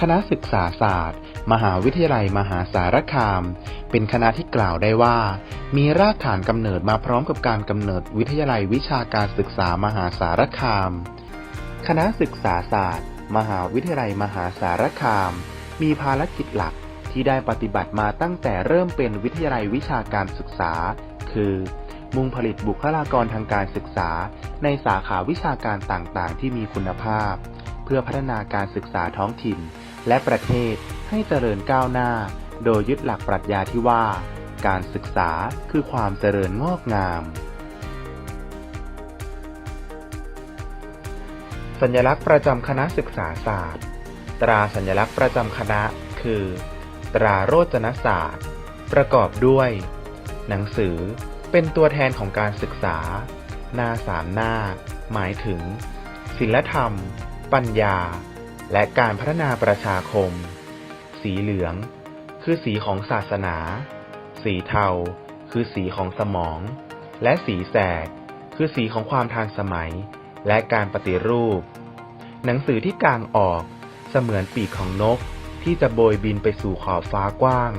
คณะศึกษาศาสตร์ มหาวิทยาลัยมหาสารคาม เป็นคณะที่กล่าวได้ว่า มีรากฐานกำเนิดมาพร้อมกับการกำเนิดวิทยาลัยวิชาการศึกษามหาสารคาม คณะศึกษาศาสตร์ มหาวิทยาลัยมหาสารคาม มีภารกิจหลักที่ได้ปฏิบัติมาตั้งแต่เริ่มเป็นวิทยาลัยวิชาการศึกษา คือมุ่งผลิตบุคลากรทางการศึกษา ในสาขาวิชาการต่างๆ ที่มีคุณภาพ เพื่อพัฒนาการศึกษาท้องถิ่น และประเทศให้เจริญก้าวหน้า โดยยึดหลักปรัชญาที่ว่า การศึกษาคือความเจริญงอกงาม สัญลักษณ์ประจำคณะศึกษาศาสตร์ ตราสัญลักษณ์ประจำคณะคือ ตราโรจนศาสตร์ ประกอบด้วย หนังสือเป็นตัวแทนของการศึกษา หน้าสามหน้า หมายถึง ศิลธรรม ปัญญา และการพัฒนาประชาคม สีเหลือง คือสีของศาสนา สีเทา คือสีของสมอง และสีแสดคือสีของความทันสมัย และการปฏิรูป หนังสือที่กางออก เสมือนปีกของนกที่จะโบยบินไปสู่ขอบฟ้ากว้าง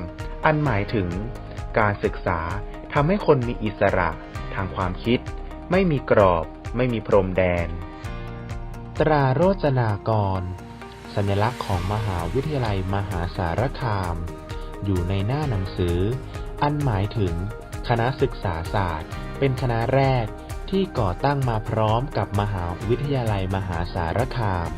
อันหมายถึง การศึกษาทำให้คนมีอิสระทางความคิด ไม่มีกรอบ ไม่มีพรมแดน ตราโรจนากร สัญลักษณ์ของมหาวิทยาลัยมหาสารคาม อยู่ในหน้าหนังสือ อันหมายถึงคณะศึกษาศาสตร์ เป็นคณะแรกที่ก่อตั้งมาพร้อมกับมหาวิทยาลัยมหาสารคาม